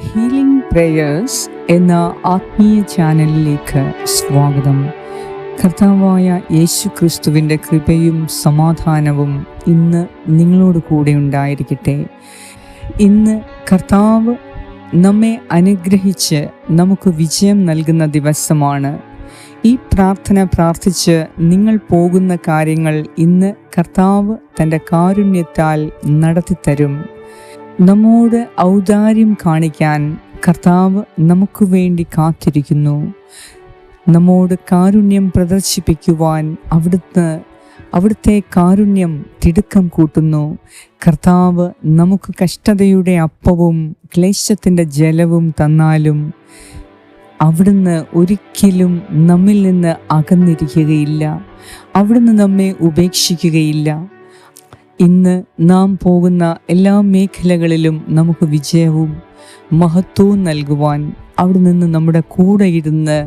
Healing prayers എന്ന ആത്മീയ ചാനലിലേക്ക് സ്വാഗതം. കർത്താവായ യേശു ക്രിസ്തുവിന്റെ കൃപയും സമാധാനവും ഇന്ന് നിങ്ങളോട് കൂടെ ഉണ്ടായിരിക്കട്ടെ. ഇന്ന് കർത്താവ് നമ്മെ അനുഗ്രഹിച്ച് നമുക്ക് വിജയം നൽകുന്ന ദിവസമാണ്. ഈ പ്രാർത്ഥന പ്രാർത്ഥിച്ച് നിങ്ങൾ പോകുന്ന കാര്യങ്ങൾ ഇന്ന് കർത്താവ് തന്റെ കാരുണ്യത്താൽ നടത്തിത്തരും. നമ്മോട് ഔദാര്യം കാണിക്കാൻ കർത്താവ് നമുക്ക് വേണ്ടി കാത്തിരിക്കുന്നു. നമ്മോട് കാരുണ്യം പ്രദർശിപ്പിക്കുവാൻ അവിടുത്തെ അവിടുത്തെ കാരുണ്യം തിടുക്കം കൂട്ടുന്നു. കർത്താവ് നമുക്ക് കഷ്ടതയുടെ അപ്പവും ക്ലേശത്തിന്റെ ജലവും തന്നാലും അവിടുന്ന് ഒരിക്കലും നമ്മിൽ നിന്ന് അകന്നിരിക്കുകയില്ല. അവിടുന്ന് നമ്മെ ഉപേക്ഷിക്കുകയില്ല. ഇന്ന് നാം പോകുന്ന എല്ലാ മേഖലകളിലും നമുക്ക് വിജയവും മഹത്വവും നൽകുവാൻ അവിടെ നിന്ന് നമ്മുടെ കൂടെ ഇരുന്ന്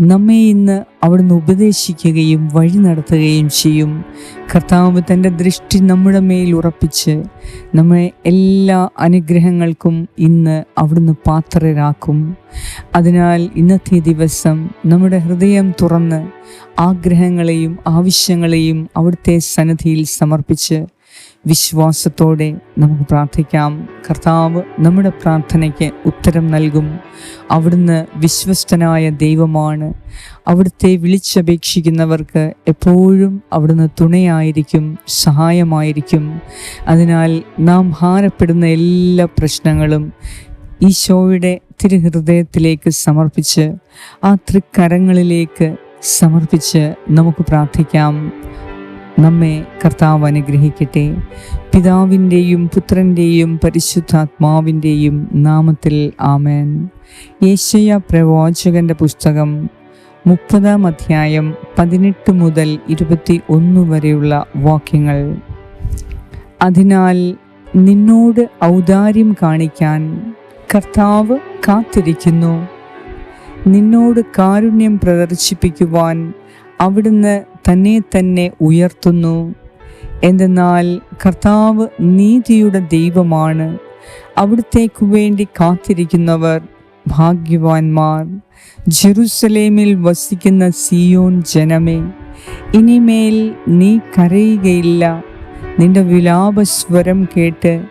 നമ്മെ ഇന്ന് അവിടുന്ന് ഉപദേശിക്കുകയും വഴി നടത്തുകയും ചെയ്യും. കർത്താവ് തന്റെ ദൃഷ്ടി നമ്മുടെ മേൽ ഉറപ്പിച്ച് നമ്മെ എല്ലാ അനുഗ്രഹങ്ങൾക്കും ഇന്ന് അവിടുന്ന് പാത്രരാക്കും. അതിനാൽ ഇന്നത്തെ ദിവസം നമ്മുടെ ഹൃദയം തുറന്ന് ആഗ്രഹങ്ങളെയും ആവശ്യങ്ങളെയും അവിടുത്തെ സന്നിധിയിൽ സമർപ്പിച്ച് വിശ്വാസത്തോടെ നമുക്ക് പ്രാർത്ഥിക്കാം. കർത്താവ് നമ്മുടെ പ്രാർത്ഥനയ്ക്ക് ഉത്തരം നൽകും. അവിടുന്ന് വിശ്വസ്തനായ ദൈവമാണ്. അവിടുത്തെ വിളിച്ചപേക്ഷിക്കുന്നവർക്ക് എപ്പോഴും അവിടുന്ന് തുണയായിരിക്കും സഹായമായിരിക്കും. അതിനാൽ നാം ഭാരപ്പെടുന്ന എല്ലാ പ്രശ്നങ്ങളും ഈശോയുടെ തിരുഹൃദയത്തിലേക്ക് സമർപ്പിച്ച് ആ തൃക്കരങ്ങളിലേക്ക് സമർപ്പിച്ച് നമുക്ക് പ്രാർത്ഥിക്കാം. നമ്മെ കർത്താവ് അനുഗ്രഹിക്കട്ടെ. പിതാവിന്റെയും പുത്രന്റെയും പരിശുദ്ധാത്മാവിന്റെയും നാമത്തിൽ ആമേൻ. യേശയ പ്രവാചകന്റെ പുസ്തകം മുപ്പതാം അധ്യായം പതിനെട്ട് മുതൽ ഇരുപത്തി ഒന്ന് വരെയുള്ള വാക്യങ്ങൾ. അതിനാൽ നിന്നോട് ഔദാര്യം കാണിക്കാൻ കർത്താവ് കാത്തിരിക്കുന്നു. നിന്നോട് കാരുണ്യം പ്രദർശിപ്പിക്കുവാൻ അവിടുന്ന് തന്നെ തന്നെ ഉയർത്തുന്നു. എന്തെന്നാൽ കർത്താവ് നീതിയുടെ ദൈവമാണ്. അവിടത്തേക്കു വേണ്ടി കാത്തിരിക്കുന്നവർ ഭാഗ്യവാന്മാർ. ജെറുസലേമിൽ വസിക്കുന്ന സിയോൻ ജനമേ ഇനിമേൽ നീ കരയുകയില്ല. നിന്റെ വിലാപസ്വരം കേട്ട്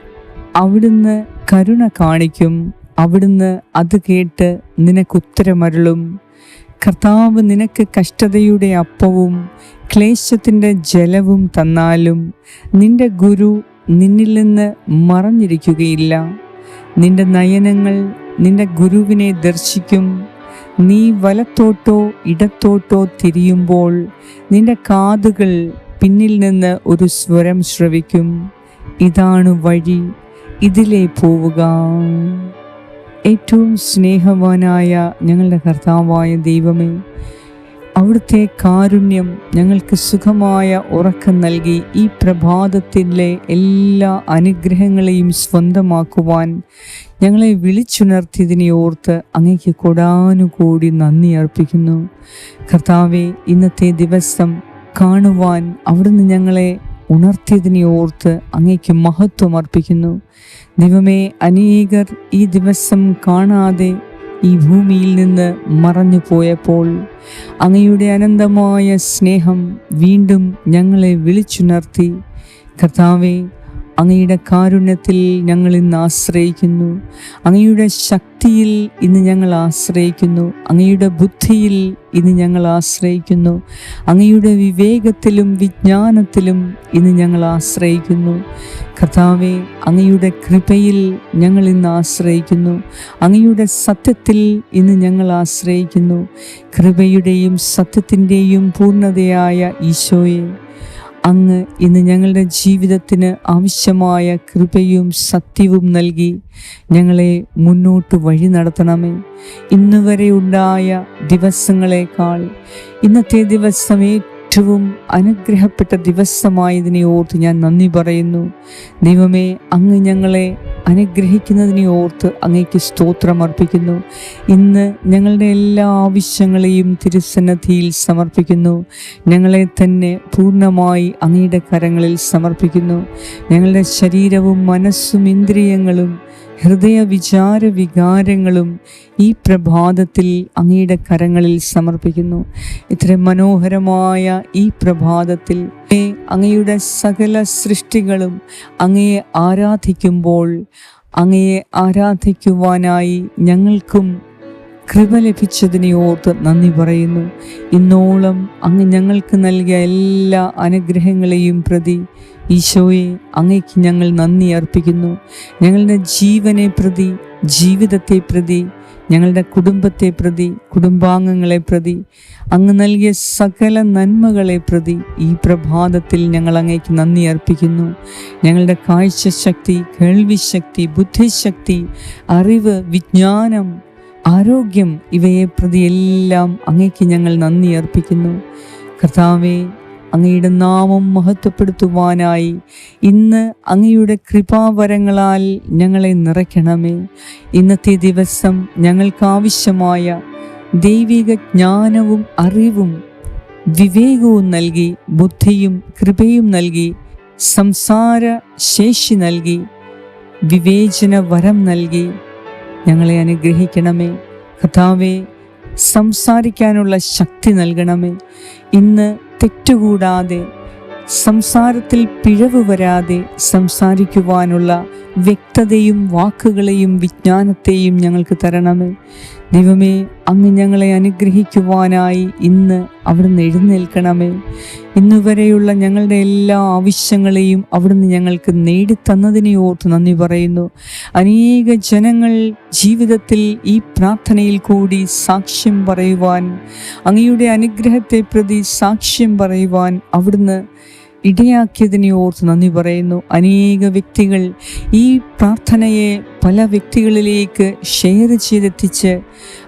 അവിടുന്ന് കരുണ കാണിക്കും. അവിടുന്ന് അത് കേട്ട് നിനക്കുത്തരമരുളും. കർത്താവ് നിനക്ക് കഷ്ടതയുടെ അപ്പവും ക്ലേശത്തിന്റെ ജലവും തന്നാലും നിന്റെ ഗുരു നിന്നിൽ നിന്ന് മറഞ്ഞിരിക്കുകയില്ല. നിന്റെ നയനങ്ങൾ നിന്റെ ഗുരുവിനെ ദർശിക്കും. നീ വലത്തോട്ടോ ഇടത്തോട്ടോ തിരിയുമ്പോൾ നിന്റെ കാതുകൾ പിന്നിൽ നിന്ന് ഒരു സ്വരം ശ്രവിക്കും. ഇതാണ് വഴി ഇതിലേ പോവുക. ഏറ്റവും സ്നേഹവാനായ ഞങ്ങളുടെ കർത്താവായ ദൈവമേ അവിടുത്തെ കാരുണ്യം ഞങ്ങൾക്ക് സുഖമായ ഉറക്കം നൽകി ഈ പ്രഭാതത്തിലെ എല്ലാ അനുഗ്രഹങ്ങളെയും സ്വന്തമാക്കുവാൻ ഞങ്ങളെ വിളിച്ചുണർത്തിയതിനെ ഓർത്ത് അങ്ങേക്ക് കൊടാനുകൂടി നന്ദി അർപ്പിക്കുന്നു. കർത്താവെ ഇന്നത്തെ ദിവസം കാണുവാൻ അവിടുന്ന് ഞങ്ങളെ ഉണർത്തിയതിനെ ഓർത്ത് അങ്ങേക്ക് മഹത്വം അർപ്പിക്കുന്നു. ദൈവമേ അനേകർ ഈ ദിവസം കാണാതെ ഈ ഭൂമിയിൽ നിന്ന് മറഞ്ഞു പോയപ്പോൾ അങ്ങയുടെ അനന്തമായ സ്നേഹം വീണ്ടും ഞങ്ങളെ വിളിച്ചുണർത്തി. കർത്താവെ അങ്ങയുടെ കാരുണ്യത്തിൽ ഞങ്ങൾ ഇന്ന് ആശ്രയിക്കുന്നു. അങ്ങയുടെ ശക്തിയിൽ ഇന്ന് ഞങ്ങൾ ആശ്രയിക്കുന്നു. അങ്ങയുടെ ബുദ്ധിയിൽ ഇന്ന് ഞങ്ങൾ ആശ്രയിക്കുന്നു. അങ്ങയുടെ വിവേകത്തിലും വിജ്ഞാനത്തിലും ഇന്ന് ഞങ്ങൾ ആശ്രയിക്കുന്നു. കർത്താവെ അങ്ങയുടെ കൃപയിൽ ഞങ്ങൾ ഇന്ന് ആശ്രയിക്കുന്നു. അങ്ങയുടെ സത്യത്തിൽ ഇന്ന് ഞങ്ങൾ ആശ്രയിക്കുന്നു. കൃപയുടെയും സത്യത്തിന്റെയും പൂർണതയായ ഈശോയെ അങ്ങ് ഇന്ന് ഞങ്ങളുടെ ജീവിതത്തിന് ആവശ്യമായ കൃപയും സത്യവും നൽകി ഞങ്ങളെ മുന്നോട്ട് വഴി നടത്തണമേ. ഇന്നുവരെ ഉണ്ടായ ദിവസങ്ങളെക്കാൾ ഇന്നത്തെ ദിവസം ഏറ്റവും അനുഗ്രഹപ്പെട്ട ദിവസമായതിനെ ഓർത്ത് ഞാൻ നന്ദി പറയുന്നു. ദൈവമേ അങ്ങ് ഞങ്ങളെ അനുഗ്രഹിക്കുന്നതിനെ ഓർത്ത് അങ്ങേക്ക് സ്തോത്രം അർപ്പിക്കുന്നു. ഇന്ന് ഞങ്ങളുടെ എല്ലാ ആവശ്യങ്ങളെയും തിരുസന്നദ്ധിയിൽ സമർപ്പിക്കുന്നു. ഞങ്ങളെ തന്നെ പൂർണമായി അങ്ങയുടെ കരങ്ങളിൽ സമർപ്പിക്കുന്നു. ഞങ്ങളുടെ ശരീരവും മനസ്സും ഇന്ദ്രിയങ്ങളും ഹൃദയ വിചാര വികാരങ്ങളും ഈ പ്രഭാതത്തിൽ അങ്ങയുടെ കരങ്ങളിൽ സമർപ്പിക്കുന്നു. ഇത്ര മനോഹരമായ ഈ പ്രഭാതത്തിൽ അങ്ങയുടെ സകല സൃഷ്ടികളും അങ്ങയെ ആരാധിക്കുമ്പോൾ അങ്ങയെ ആരാധിക്കുവാനായി ഞങ്ങൾക്കും കൃപ ലഭിച്ചതിനെ ഓർത്ത് നന്ദി പറയുന്നു. ഇന്നോളം അങ്ങ് ഞങ്ങൾക്ക് നൽകിയ എല്ലാ അനുഗ്രഹങ്ങളെയും പ്രതി ഈശോയെ അങ്ങേക്ക് ഞങ്ങൾ നന്ദി അർപ്പിക്കുന്നു. ഞങ്ങളുടെ ജീവനെ പ്രതി ജീവിതത്തെ പ്രതി ഞങ്ങളുടെ കുടുംബത്തെ പ്രതി കുടുംബാംഗങ്ങളെ പ്രതി അങ്ങ് നൽകിയ സകല നന്മകളെ പ്രതി ഈ പ്രഭാതത്തിൽ ഞങ്ങൾ അങ്ങേക്ക് നന്ദി അർപ്പിക്കുന്നു. ഞങ്ങളുടെ കാഴ്ചശക്തി കേൾവിശക്തി ബുദ്ധിശക്തി അറിവ് വിജ്ഞാനം ആരോഗ്യം ഇവയെ പ്രതി എല്ലാം അങ്ങേക്ക് ഞങ്ങൾ നന്ദി അർപ്പിക്കുന്നു. കർത്താവെ അങ്ങയുടെ നാമം മഹത്വപ്പെടുത്തുവാനായി ഇന്ന് അങ്ങയുടെ കൃപാവരങ്ങളാൽ ഞങ്ങളെ നിറയ്ക്കണമേ. ഇന്നത്തെ ദിവസം ഞങ്ങൾക്കാവശ്യമായ ദൈവിക ജ്ഞാനവും അറിവും വിവേകവും നൽകി ബുദ്ധിയും കൃപയും നൽകി സംസാര ശേഷി നൽകി വിവേചന വരം നൽകി ഞങ്ങളെ അനുഗ്രഹിക്കണമേ. കഥാവേ സംസാരിക്കാനുള്ള ശക്തി നൽകണമേ. ഇന്ന് തെറ്റുകൂടാതെ സംസാരത്തിൽ പിഴവ് വരാതെ സംസാരിക്കുവാനുള്ള വ്യക്തതയും വാക്കുകളെയും വിജ്ഞാനത്തെയും ഞങ്ങൾക്ക് തരണമേ. ദൈവമേ അങ്ങ് ഞങ്ങളെ അനുഗ്രഹിക്കുവാനായി ഇന്ന് അവിടുന്ന് എഴുന്നേൽക്കണമേ. ഇന്നുവരെയുള്ള ഞങ്ങളുടെ എല്ലാ ആവശ്യങ്ങളെയും അവിടുന്ന് ഞങ്ങൾക്ക് നേടിത്തന്നതിനെ ഓർത്ത് നന്ദി പറയുന്നു. അനേക ജനങ്ങൾ ജീവിതത്തിൽ ഈ പ്രാർത്ഥനയിൽ കൂടി സാക്ഷ്യം പറയുവാൻ അങ്ങയുടെ അനുഗ്രഹത്തെ പ്രതി സാക്ഷ്യം പറയുവാൻ അവിടുന്ന് ഇടയാക്കിയതിനെ ഓർത്ത് നന്ദി പറയുന്നു. അനേക വ്യക്തികൾ ഈ പ്രാർത്ഥനയെ പല വ്യക്തികളിലേക്ക് ഷെയർ ചെയ്തെത്തിച്ച്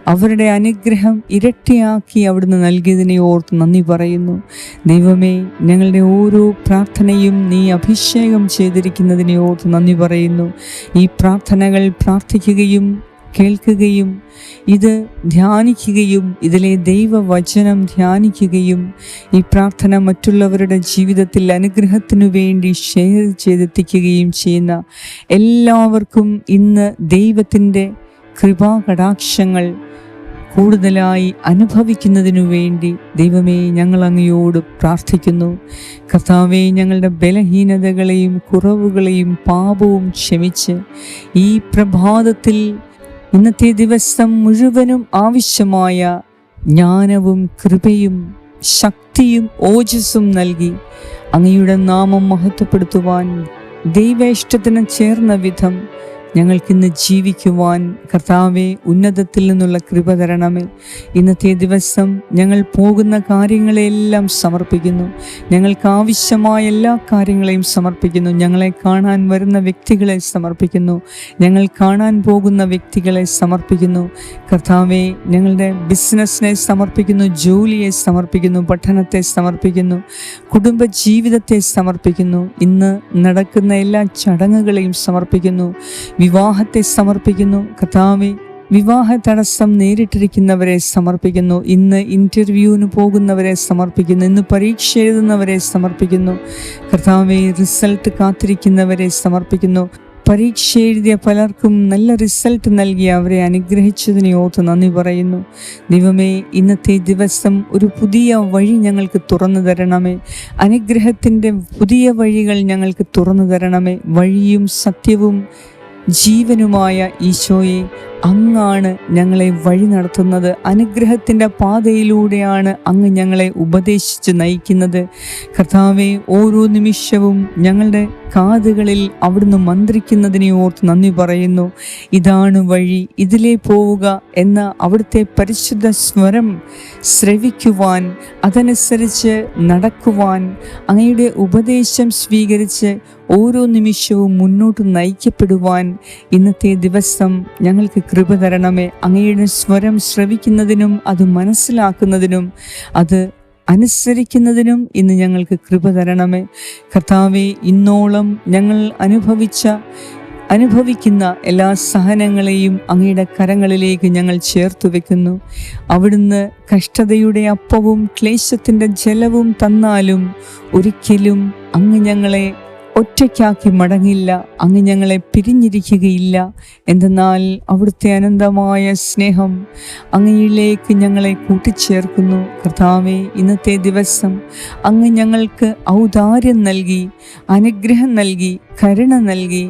അവരുടെ അനുഗ്രഹം ഇരട്ടിയാക്കി അവിടുന്ന് നൽകിയതിനെ ഓർത്ത് നന്ദി പറയുന്നു. ദൈവമേ ഞങ്ങളുടെ ഓരോ പ്രാർത്ഥനയും നീ അഭിഷേകം ചെയ്തിരിക്കുന്നതിനെ ഓർത്ത് നന്ദി പറയുന്നു. ഈ പ്രാർത്ഥനകൾ പ്രാർത്ഥിക്കുകയും കേൾക്കുകയും ഇത് ധ്യാനിക്കുകയും ഇതിലെ ദൈവവചനം ധ്യാനിക്കുകയും ഈ പ്രാർത്ഥന മറ്റുള്ളവരുടെ ജീവിതത്തിൽ അനുഗ്രഹത്തിനു വേണ്ടി ഷെയർ ചെയ്തെത്തിക്കുകയും ചെയ്യുന്ന എല്ലാവർക്കും ഇന്ന് ദൈവത്തിന്റെ കൃപാകടാക്ഷങ്ങൾ കൂടുതലായി അനുഭവിക്കുന്നതിനു വേണ്ടി ദൈവമേ ഞങ്ങൾ അങ്ങയോട് പ്രാർത്ഥിക്കുന്നു. കർത്താവെ ഞങ്ങളുടെ ബലഹീനതകളെയും കുറവുകളെയും പാപവും ക്ഷമിച്ച് ഈ പ്രഭാതത്തിൽ ഇന്നത്തെ ദിവസം മുഴുവനും ആവശ്യമായ ജ്ഞാനവും കൃപയും ശക്തിയും ഓജസ്സും നൽകി അങ്ങയുടെ നാമം മഹത്വപ്പെടുത്തുവാൻ ദൈവേഷ്ടത്തിന് ചേർന്ന വിധം ഞങ്ങൾക്കിന്ന് ജീവിക്കുവാൻ കർത്താവെ ഉന്നതത്തിൽ നിന്നുള്ള കൃപ തരണമേ. ഇന്നത്തെ ദിവസം ഞങ്ങൾ പോകുന്ന കാര്യങ്ങളെല്ലാം സമർപ്പിക്കുന്നു. ഞങ്ങൾക്ക് ആവശ്യമായ എല്ലാ കാര്യങ്ങളെയും സമർപ്പിക്കുന്നു. ഞങ്ങളെ കാണാൻ വരുന്ന വ്യക്തികളെ സമർപ്പിക്കുന്നു. ഞങ്ങൾ കാണാൻ പോകുന്ന വ്യക്തികളെ സമർപ്പിക്കുന്നു. കർത്താവെ ഞങ്ങളുടെ ബിസിനസ്സിനെ സമർപ്പിക്കുന്നു ജോലിയെ സമർപ്പിക്കുന്നു പഠനത്തെ സമർപ്പിക്കുന്നു കുടുംബ ജീവിതത്തെ സമർപ്പിക്കുന്നു. ഇന്ന് നടക്കുന്ന എല്ലാ ചടങ്ങുകളെയും സമർപ്പിക്കുന്നു. വിവാഹത്തെ സമർപ്പിക്കുന്നു. കഥാവെ വിവാഹ തടസ്സം നേരിട്ടിരിക്കുന്നവരെ സമർപ്പിക്കുന്നു. ഇന്ന് ഇന്റർവ്യൂവിന് പോകുന്നവരെ സമർപ്പിക്കുന്നു. ഇന്ന് പരീക്ഷ എഴുതുന്നവരെ സമർപ്പിക്കുന്നു. കർത്താവെ റിസൾട്ട് കാത്തിരിക്കുന്നവരെ സമർപ്പിക്കുന്നു. പരീക്ഷ എഴുതിയ പലർക്കും നല്ല റിസൾട്ട് നൽകി അവരെ അനുഗ്രഹിച്ചതിനെ ഓർത്ത് നന്ദി പറയുന്നു. ദൈവമേ ഇന്നത്തെ ദിവസം ഒരു പുതിയ വഴി ഞങ്ങൾക്ക് തുറന്നു തരണമേ. അനുഗ്രഹത്തിന്റെ പുതിയ വഴികൾ ഞങ്ങൾക്ക് തുറന്നു തരണമേ. വഴിയും സത്യവും ജീവനുമായ ഈശോയെ അങ്ങാണ് ഞങ്ങളെ വഴി നടത്തുന്നത്. അനുഗ്രഹത്തിന്റെ പാതയിലൂടെയാണ് അങ്ങ് ഞങ്ങളെ ഉപദേശിച്ച് നയിക്കുന്നത്. കർത്താവെ ഓരോ നിമിഷവും ഞങ്ങളുടെ കാതുകളിൽ അവിടുന്ന് മന്ത്രിക്കുന്നതിനെ ഓർത്ത് നന്ദി പറയുന്നു. ഇതാണ് വഴി ഇതിലേ പോവുക എന്ന അവിടുത്തെ പരിശുദ്ധ സ്വരം ശ്രവിക്കുവാൻ അതനുസരിച്ച് നടക്കുവാൻ അങ്ങയുടെ ഉപദേശം സ്വീകരിച്ച് ഓരോ നിമിഷവും മുന്നോട്ട് നയിക്കപ്പെടുവാൻ ഇന്നത്തെ ദിവസം ഞങ്ങൾക്ക് കൃപ തരണമേ. അങ്ങയുടെ സ്വരം ശ്രവിക്കുന്നതിനും അത് മനസ്സിലാക്കുന്നതിനും അത് അനുസരിക്കുന്നതിനും ഇന്ന് ഞങ്ങൾക്ക് കൃപ തരണമേ. കർത്താവെ ഇന്നോളം ഞങ്ങൾ അനുഭവിച്ച അനുഭവിക്കുന്ന എല്ലാ സഹനങ്ങളെയും അങ്ങയുടെ കരങ്ങളിലേക്ക് ഞങ്ങൾ ചേർത്തു വെക്കുന്നു. അവിടുന്ന് കഷ്ടതയുടെ അപ്പവും ക്ലേശത്തിന്റെ ജലവും തന്നാലും ഒരിക്കലും അങ്ങ് ഞങ്ങളെ ഒറ്റയ്ക്കാക്കി മടങ്ങില്ല. അങ്ങ് ഞങ്ങളെ പിരിഞ്ഞിരിക്കുകയില്ല. എന്തെന്നാൽ അവിടുത്തെ അനന്തമായ സ്നേഹം അങ്ങയിലേക്ക് ഞങ്ങളെ കൂട്ടിച്ചേർക്കുന്നു. കർത്താവെ ഇന്നത്തെ ദിവസം അങ്ങ് ഞങ്ങൾക്ക് ഔദാര്യം നൽകി അനുഗ്രഹം നൽകി കരുണ നൽകി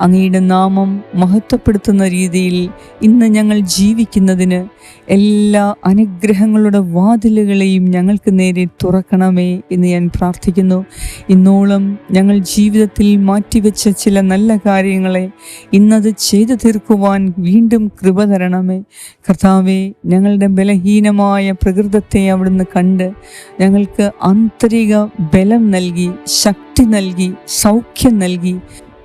അങ്ങയുടെ നാമം മഹത്വപ്പെടുത്തുന്ന രീതിയിൽ ഇന്ന് ഞങ്ങൾ ജീവിക്കുന്നതിന് എല്ലാ അനുഗ്രഹങ്ങളുടെ വാതിലുകളെയും ഞങ്ങൾക്ക് നേരെ തുറക്കണമേ എന്ന് ഞാൻ പ്രാർത്ഥിക്കുന്നു. ഇന്നോളം ഞങ്ങൾ ജീവിതത്തിൽ മാറ്റിവെച്ച ചില നല്ല കാര്യങ്ങളെ ഇന്നത് ചെയ്തു തീർക്കുവാൻ വീണ്ടും കൃപ തരണമേ. കർത്താവെ ഞങ്ങളുടെ ബലഹീനമായ പ്രകൃതത്തെ അവിടുന്ന് കണ്ട് ഞങ്ങൾക്ക് ആന്തരിക ബലം നൽകി ശക്തി നൽകി സൗഖ്യം നൽകി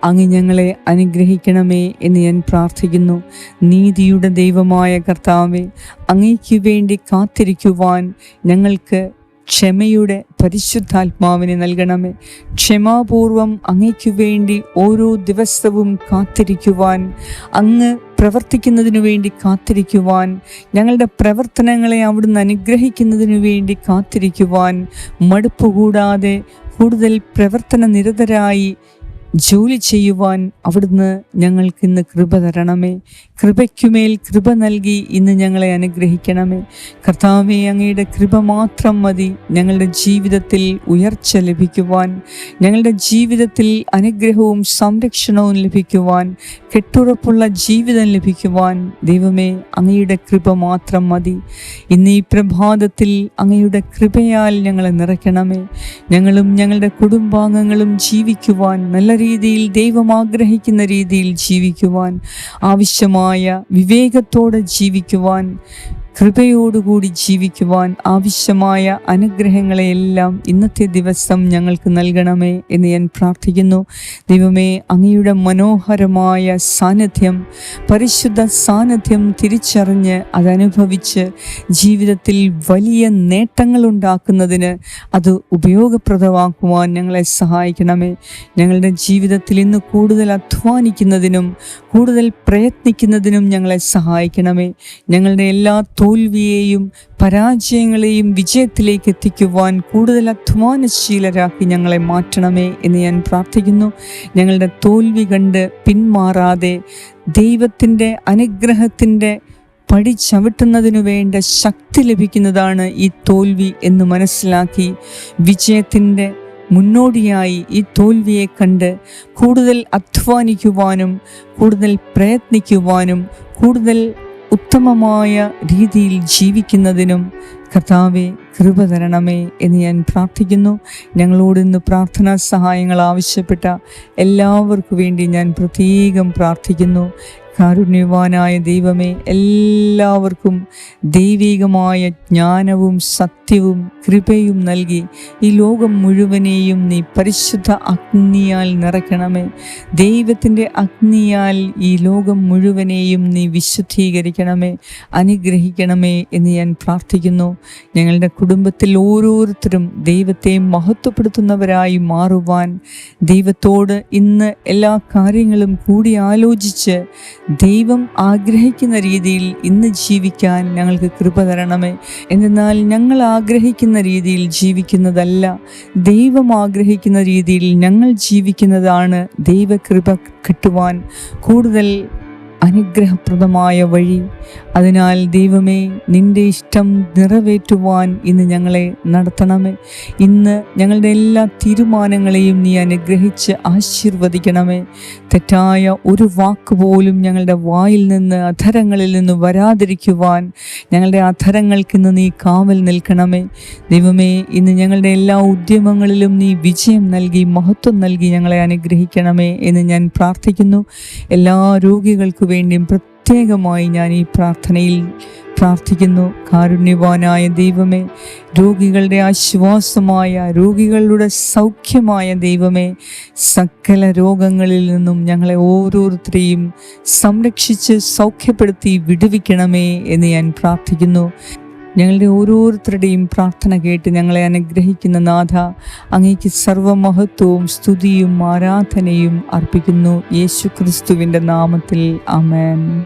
അങ്ങ് ഞങ്ങളെ അനുഗ്രഹിക്കണമേ എന്ന് ഞാൻ പ്രാർത്ഥിക്കുന്നു. നീതിയുടെ ദൈവമായ കർത്താവെ അങ്ങയ്ക്ക് വേണ്ടി കാത്തിരിക്കുവാൻ ഞങ്ങൾക്ക് ക്ഷമയുടെ പരിശുദ്ധാത്മാവിനെ നൽകണമേ. ക്ഷമാപൂർവം അങ്ങയ്ക്കു വേണ്ടി ഓരോ ദിവസവും കാത്തിരിക്കുവാൻ അങ്ങ് പ്രവർത്തിക്കുന്നതിനു വേണ്ടി കാത്തിരിക്കുവാൻ ഞങ്ങളുടെ പ്രവർത്തനങ്ങളെ അവിടുന്ന് അനുഗ്രഹിക്കുന്നതിനു വേണ്ടി കാത്തിരിക്കുവാൻ മടുപ്പ് കൂടാതെ കൂടുതൽ പ്രവർത്തന നിരതരായി ജോലി ചെയ്യുവാൻ അവിടുന്ന് ഞങ്ങൾക്കിന്ന് കൃപ തരണമേ. കൃപയ്ക്കുമേൽ കൃപ നൽകി ഇന്ന് ഞങ്ങളെ അനുഗ്രഹിക്കണമേ. കർത്താവെ അങ്ങയുടെ കൃപ മാത്രം മതി. ഞങ്ങളുടെ ജീവിതത്തിൽ ഉയർച്ച ലഭിക്കുവാൻ ഞങ്ങളുടെ ജീവിതത്തിൽ അനുഗ്രഹവും സംരക്ഷണവും ലഭിക്കുവാൻ കെട്ടുറപ്പുള്ള ജീവിതം ലഭിക്കുവാൻ ദൈവമേ അങ്ങയുടെ കൃപ മാത്രം മതി. ഇന്ന് ഈ പ്രഭാതത്തിൽ അങ്ങയുടെ കൃപയാൽ ഞങ്ങളെ നിറയ്ക്കണമേ. ഞങ്ങളും ഞങ്ങളുടെ കുടുംബാംഗങ്ങളും ജീവിക്കുവാൻ നല്ല രീതിയിൽ ദൈവം ആഗ്രഹിക്കുന്ന രീതിയിൽ ജീവിക്കുവാൻ ആവശ്യമായ വിവേകത്തോടെ ജീവിക്കുവാൻ കൃപയോടുകൂടി ജീവിക്കുവാൻ ആവശ്യമായ അനുഗ്രഹങ്ങളെയെല്ലാം ഇന്നത്തെ ദിവസം ഞങ്ങൾക്ക് നൽകണമേ എന്ന് ഞാൻ പ്രാർത്ഥിക്കുന്നു. ദൈവമേ അങ്ങയുടെ മനോഹരമായ സാന്നിധ്യം പരിശുദ്ധ സാന്നിധ്യം തിരിച്ചറിഞ്ഞ് അതനുഭവിച്ച് ജീവിതത്തിൽ വലിയ നേട്ടങ്ങൾ ഉണ്ടാക്കുന്നതിന് അത് ഉപയോഗപ്രദമാക്കുവാൻ ഞങ്ങളെ സഹായിക്കണമേ. ഞങ്ങളുടെ ജീവിതത്തിൽ ഇന്ന് കൂടുതൽ അധ്വാനിക്കുന്നതിനും കൂടുതൽ പ്രയത്നിക്കുന്നതിനും ഞങ്ങളെ സഹായിക്കണമേ. ഞങ്ങളുടെ എല്ലാ തോൽവിയെയും പരാജയങ്ങളെയും വിജയത്തിലേക്ക് എത്തിക്കുവാൻ കൂടുതൽ അധ്വാനശീലരാക്കി ഞങ്ങളെ മാറ്റണമേ എന്ന് ഞാൻ പ്രാർത്ഥിക്കുന്നു. ഞങ്ങളുടെ തോൽവി കണ്ട് പിന്മാറാതെ ദൈവത്തിന്റെ അനുഗ്രഹത്തിന്റെ പടി ചവിട്ടുന്നതിനു വേണ്ട ശക്തി ലഭിക്കുന്നതാണ് ഈ തോൽവി എന്ന് മനസ്സിലാക്കി വിജയത്തിന്റെ മുന്നോടിയായി ഈ തോൽവിയെ കണ്ട് കൂടുതൽ അധ്വാനിക്കുവാനും കൂടുതൽ പ്രയത്നിക്കുവാനും കൂടുതൽ ഉത്തമമായ രീതിയിൽ ജീവിക്കുന്നതിനും കർത്താവെ കൃപ തരണമേ എന്ന് ഞാൻ പ്രാർത്ഥിക്കുന്നു. ഞങ്ങളോട് ഇന്ന് പ്രാർത്ഥനാ സഹായങ്ങൾ ആവശ്യപ്പെട്ട എല്ലാവർക്കു വേണ്ടി ഞാൻ പ്രത്യേകം പ്രാർത്ഥിക്കുന്നു. കാരുണ്യവാനായ ദൈവമേ എല്ലാവർക്കും ദൈവികമായ ജ്ഞാനവും സത്യവും കൃപയും നൽകി. ഈ ലോകം മുഴുവനെയും നീ പരിശുദ്ധ അഗ്നിയാൽ നിറയ്ക്കണമേ. ദൈവത്തിന്റെ അഗ്നിയാൽ ഈ ലോകം മുഴുവനെയും നീ വിശുദ്ധീകരിക്കണമേ അനുഗ്രഹിക്കണമേ എന്ന് ഞാൻ പ്രാർത്ഥിക്കുന്നു. ഞങ്ങളുടെ കുടുംബത്തിൽ ഓരോരുത്തരും ദൈവത്തെ മഹത്വപ്പെടുത്തുന്നവരായി മാറുവാൻ ദൈവത്തോട് ഇന്ന് എല്ലാ കാര്യങ്ങളും കൂടി ആലോചിച്ച് ദൈവം ആഗ്രഹിക്കുന്ന രീതിയിൽ ഇന്ന് ജീവിക്കാൻ ഞങ്ങൾക്ക് കൃപ തരണമേ. എന്നാൽ ഞങ്ങൾ ആഗ്രഹിക്കുന്ന രീതിയിൽ ജീവിക്കുന്നതല്ല ദൈവം ആഗ്രഹിക്കുന്ന രീതിയിൽ ഞങ്ങൾ ജീവിക്കുന്നതാണ് ദൈവകൃപ കിട്ടുവാൻ കൂടുതൽ അനുഗ്രഹപ്രദമായ വഴി. അതിനാൽ ദൈവമേ നിന്റെ ഇഷ്ടം നിറവേറ്റുവാൻ ഇന്ന് ഞങ്ങളെ നടത്തണമേ. ഇന്ന് ഞങ്ങളുടെ എല്ലാ തീരുമാനങ്ങളെയും നീ അനുഗ്രഹിച്ച് ആശീർവദിക്കണമേ. തെറ്റായ ഒരു വാക്ക് പോലും ഞങ്ങളുടെ വായിൽ നിന്ന് അധരങ്ങളിൽ നിന്ന് വരാതിരിക്കുവാൻ ഞങ്ങളുടെ അധരങ്ങൾക്ക് ഇന്ന് നീ കാവൽ നിൽക്കണമേ. ദൈവമേ ഇന്ന് ഞങ്ങളുടെ എല്ലാ ഉദ്യമങ്ങളിലും നീ വിജയം നൽകി മഹത്വം നൽകി ഞങ്ങളെ അനുഗ്രഹിക്കണമേ എന്ന് ഞാൻ പ്രാർത്ഥിക്കുന്നു. എല്ലാ രോഗികൾക്കു വേണ്ടിയും പ്രത്യേകമായി ഞാൻ ഈ പ്രാർത്ഥനയിൽ പ്രാർത്ഥിക്കുന്നു. കാരുണ്യവാനായ ദൈവമേ രോഗികളുടെ ആശ്വാസമായ രോഗികളുടെ സൗഖ്യമായ ദൈവമേ സകല രോഗങ്ങളിൽ നിന്നും ഞങ്ങളെ ഓരോരുത്തരെയും സംരക്ഷിച്ച് സൗഖ്യപ്പെടുത്തി വിടുവിക്കണമേ എന്ന് ഞാൻ പ്രാർത്ഥിക്കുന്നു. ഞങ്ങളുടെ ഓരോരുത്തരുടെയും പ്രാർത്ഥന കേട്ട് ഞങ്ങളെ അനുഗ്രഹിക്കുന്ന നാഥ അങ്ങേക്ക് സർവമഹത്വവും സ്തുതിയും ആരാധനയും അർപ്പിക്കുന്നു. യേശു ക്രിസ്തുവിന്റെ നാമത്തിൽ അമേൻ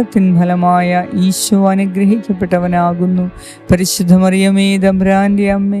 ഉദരത്തിൻ ഫലമായ ഈശോ അനുഗ്രഹിക്കപ്പെട്ടവനാകുന്നു. പരിശുദ്ധമറിയമേ തമ്പ്രാന്റെ അമ്മേ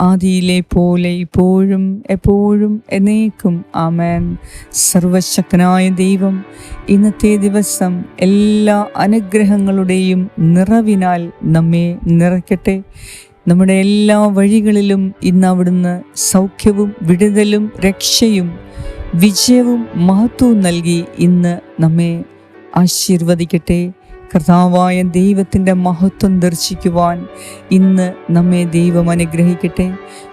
ആദിയിലെ പോലെ ഇപ്പോഴും എപ്പോഴും എന്നേക്കും. ആമേൻ. സർവശക്തനായ ദൈവം ഇന്നത്തെ ദിവസം എല്ലാ അനുഗ്രഹങ്ങളുടെയും നിറവിനാൽ നമ്മെ നിറയ്ക്കട്ടെ. നമ്മുടെ എല്ലാ വഴികളിലും ഇന്ന് അവിടുന്ന് സൗഖ്യവും വിടുതലും രക്ഷയും വിജയവും മഹത്വവും നൽകി ഇന്ന് നമ്മെ ആശീർവദിക്കട്ടെ. കർത്താവായ ദൈവത്തിന്റെ മഹത്വം ദർശിക്കുവാൻ ഇന്ന് നമ്മെ ദൈവം അനുഗ്രഹിക്കട്ടെ.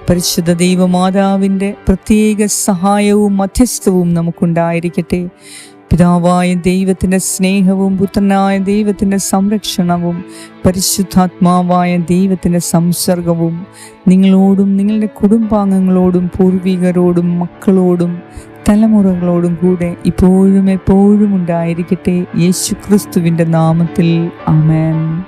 പരിശുദ്ധ ദൈവമാതാവിന്റെ പ്രത്യേക സഹായവും മധ്യസ്ഥവും നമുക്കുണ്ടായിരിക്കട്ടെ. പിതാവായ ദൈവത്തിന്റെ സ്നേഹവും പുത്രനായ ദൈവത്തിന്റെ സംരക്ഷണവും പരിശുദ്ധാത്മാവായ ദൈവത്തിന്റെ സംസർഗവും നിങ്ങളോടും നിങ്ങളുടെ കുടുംബാംഗങ്ങളോടും പൂർവികരോടും മക്കളോടും തലമുറകളോടും കൂടെ ഇപ്പോഴും എപ്പോഴും ഉണ്ടായിരിക്കട്ടെ. യേശു ക്രിസ്തുവിന്റെ നാമത്തിൽ. ആമേൻ.